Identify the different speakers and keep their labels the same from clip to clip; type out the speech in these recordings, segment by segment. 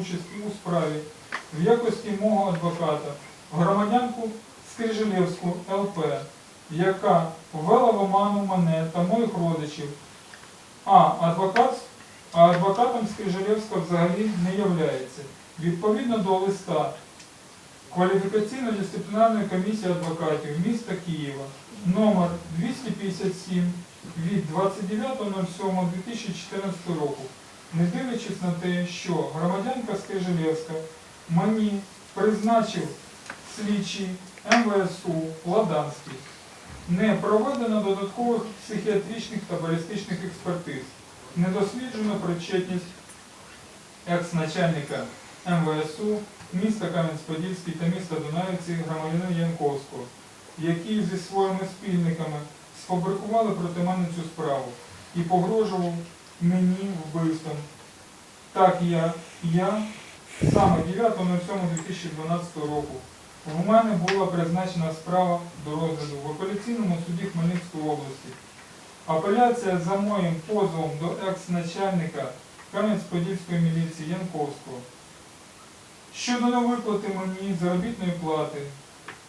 Speaker 1: участь у справі в якості мого адвоката громадянку Скрижелєвську ЛП, яка ввела в оману мене та моїх родичів. А адвокат, а адвокатом Скрижелєвська взагалі не являється. Відповідно до листа Кваліфікаційно-дисциплінарної комісії адвокатів міста Києва номер 257 від 29.07.2014 року, не дивлячись на те, що громадянка Скрижелєвська мені призначив слідчий МВСУ Ладанський, не проведено додаткових психіатричних та балістичних експертиз, не досліджено причетність екс-начальника МВСУ міста Кам'янець-Подільський та міста Дунаївці громадянина Янковського, які зі своїми спільниками сфабрикували проти мене цю справу і погрожував мені вбивством. Так я, я саме 9.07.2012 року в мене була призначена справа до розгляду в апеляційному суді Хмельницької області. Апеляція за моїм позовом до екс-начальника Кам'янець-Подільської міліції Янковського щодо невиплати мені заробітної плати,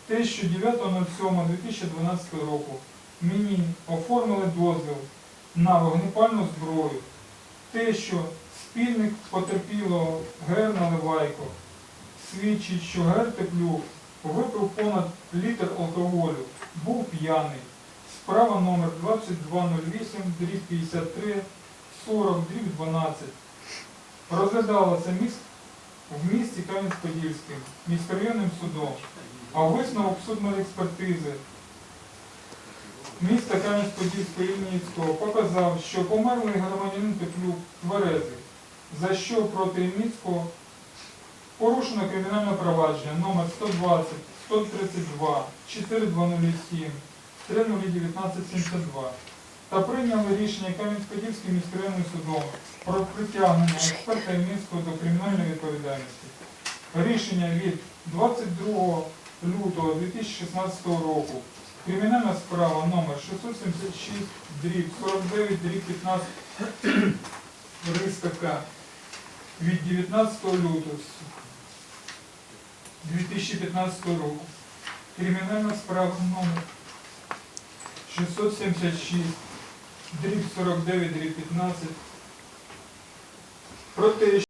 Speaker 1: те, що 9.07.2012 року мені оформили дозвіл на вогнепальну зброю, те, що спільник потерпілого Гер Наливайко свідчить, що Гер Теплюк випив понад літр алкоголю, був п'яний. Справа номер 2208, дріб 53, 40, дріб 12. Розглядалася міст в місті Кам'янець-Подільським міськрайонним судом, а висновок судмедекспертизи міста Кам'янець-Подільського Ільницького показав, що померлий громадянин Петлюк тверезий, за що проти Ільницького порушено кримінальне провадження номер 120, 132, 4207, 301972 та прийняли рішення Кам'янець-Подільським міськрайонним судом про притягнення експерта Ільницького до кримінальної відповідальності. Рішення від 22 лютого 2016 року. Кримінальна справа номер 676 дріб 49 дріб 15 Риска від 19 лютого 2015 року. Кримінальна справа номер 676 дріб 49 дріб 15 про те,